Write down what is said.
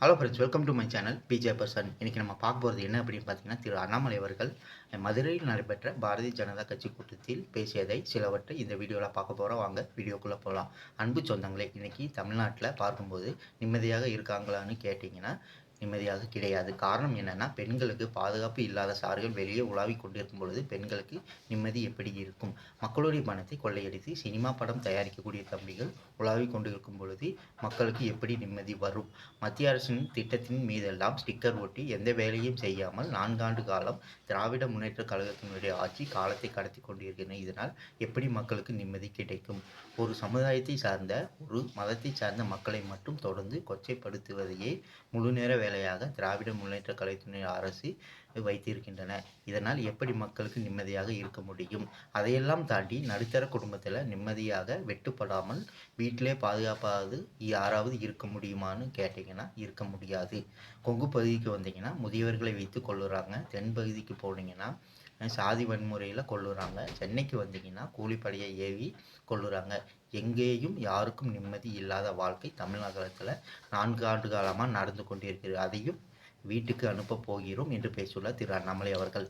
Hello friends welcome to my channel PJ person இன்றைக்கி நம்ம பார்க்க போகிறது என்ன அப்படின்னு பார்த்தீங்கன்னா திரு அண்ணாமலை அவர்கள் மதுரையில் நடைபெற்ற பாரதிய ஜனதா கட்சி கூட்டத்தில் பேசியதை சிலவற்றை இந்த வீடியோவில் பார்க்க போகிறோம் வாங்க வீடியோக்குள்ளே போகலாம் அன்பு சொந்தங்களே இன்றைக்கி தமிழ்நாட்டில் பார்க்கும்போது நிம்மதியாக இருக்காங்களான்னு கேட்டிங்கன்னா நிம்மதியாக கிடையாது. காரணம் என்னென்னா பெண்களுக்கு பாதுகாப்பு இல்லாத சார்கள் வெளியே உலாவி கொண்டிருக்கும் பொழுது பெண்களுக்கு நிம்மதி எப்படி இருக்கும்? மக்களுடைய பணத்தை கொள்ளையடித்து சினிமா படம் தயாரிக்கக்கூடிய தம்பிகள் உலாவி கொண்டிருக்கும் பொழுது மக்களுக்கு எப்படி நிம்மதி வரும்? மத்திய அரசின் திட்டத்தின் மீதெல்லாம் ஸ்டிக்கர் ஒட்டி எந்த வேலையும் செய்யாமல் நான்காண்டு காலம் திராவிட முன்னேற்ற கழகத்தினுடைய ஆட்சி காலத்தை கடத்தி கொண்டிருக்கின்றன. இதனால் எப்படி மக்களுக்கு நிம்மதி கிடைக்கும்? ஒரு சமுதாயத்தை சார்ந்த ஒரு மதத்தை சார்ந்த மக்களை மட்டும் தொடர்ந்து கொச்சைப்படுத்துவதையே முழு நேர வேலையாக திராவிட முன்னேற்ற கலைத்துறை அரசு வைத்திருக்கின்றன. இதனால் எப்படி மக்களுக்கு நிம்மதியாக இருக்க முடியும்? அதையெல்லாம் தாண்டி நடுத்தர குடும்பத்தில் நிம்மதியாக வெட்டுப்படாமல் வீட்டிலே பாதுகாப்பாவது யாராவது இருக்க முடியுமான்னு கேட்டிங்கன்னா இருக்க முடியாது. கொங்கு பகுதிக்கு வந்தீங்கன்னா முதியவர்களை வைத்து கொள்ளுறாங்க. தென் பகுதிக்கு போனீங்கன்னா சாதி வன்முறையில் கொள்ளுறாங்க சென்னைக்கு வந்தீங்கன்னா கூலிப்படையை ஏவி கொள்ளுறாங்க எங்கேயும் யாருக்கும் நிம்மதி இல்லாத வாழ்க்கை தமிழகத்தில் நான்கு ஆண்டு காலமாக நடந்து கொண்டிருக்கிறது. அதையும் வீட்டுக்கு அனுப்ப போகிறோம் என்று பேசியுள்ளார் திரு அண்ணாமலை அவர்கள்.